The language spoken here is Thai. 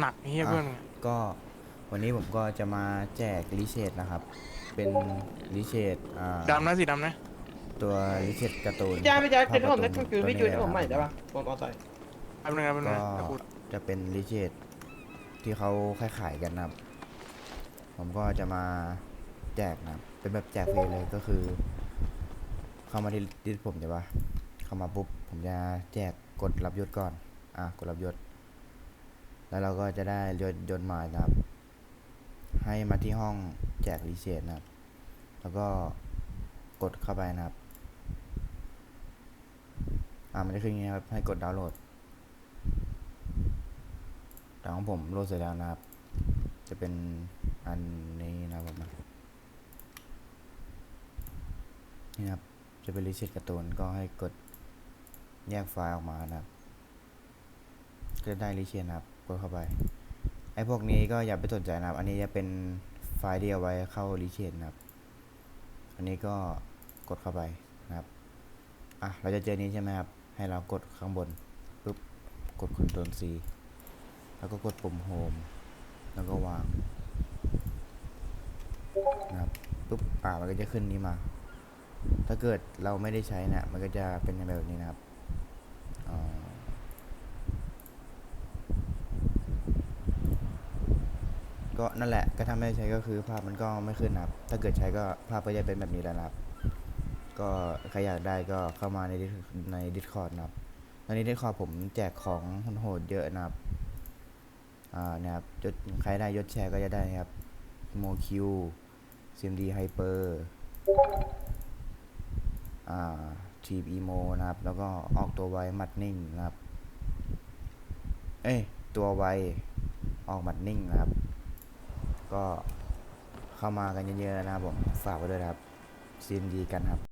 หนักไอ้เฮียอะเพื่อนมึงอะก็วันนี้ผมก็จะมาแจกลิเชตนะครับ เป็นลิเชตอ่าดำนะสีดำนะตัวลิเชตการ์ตูนพี่แจ๊คพี่แจ๊คภาเป็นพผมกานะร์ตูคือพี่จูนให้ผมใหม่ตัวได้ปะมอเตอร์ไซค์แป๊บนึงนะแป๊บนึงก็นะเดี๋ยวกูจะเป็นลิเชตที่เขาขายขายๆกันนะครับ ผมก็จะมาแจกนะครับ เป็นแบบแจกฟรีเลยก็คือ เข้ามาที่ดิสผมใช่ปะเข้ามาปุ๊บผมจะแจกกดรับยศก่อน อะกดรับยศ แล้วเราก็จะได้ยศยศมานะครับ ให้มาที่ห้องแจกรีเชตนะครับ แล้วก็กดเข้าไปนะครับ อ่ามันจะขึ้นอย่างนี้ครับ ให้กดดาวน์โหลดแต่ของผมโหลดเสร็จแล้วนะครับ จะเป็นอันนี้นะครับผมนี่นะครับ จะเป็นรีเชตการ์ตูนก็ให้กดแยกไฟล์ออกมานะครับ ก็ได้รีเชตนะครับ ดเข้าไป ไอ้พวกนี้ก็อย่าไปสนใจนะครับ อันนี้จะเป็นไฟล์ที่เอาไว้เข้ารีเชนนะครับ อันนี้ก็กดเข้าไปนะครับ อะ เราจะเจอนี้ใช่ไหมครับ ให้เรากดข้างบนปุ๊บ กด Ctrl C แล้วก็กดปุ่ม Home แล้วก็วางนะครับปุ๊บ อ่ามันก็จะขึ้นนี้มา ถ้าเกิดเราไม่ได้ใช้นะมันก็จะเป็นแบบนี้นะครับอ่า ก็นั่นแหละก็ถ้าไม่ใช้ก็คือภาพมันก็ไม่ขึ้นนะครับ ถ้าเกิดใช้ก็ภาพก็จะเป็นแบบนี้แล้วนะครับ ก็ใครอยากได้ก็เข้ามาในใน Discord นะครับ ตอนนี้ Discord ผมแจกของโหดเยอะนะครับ อ่าเนี่ยครับยศใครได้ยศแชร์ก็จะได้นะครับโมคิวซีมดีไฮเปอร์อ่าทีมอีโมนะครับ แล้วก็ออกตัวไวหมัดนิ่งนะครับ เอ้ยตัวไวออกหมัดนิ่งนะครับ ก็เข้ามากันเยอะๆนะครับผมฝากไว้ด้วยครับซีนดีกันครับ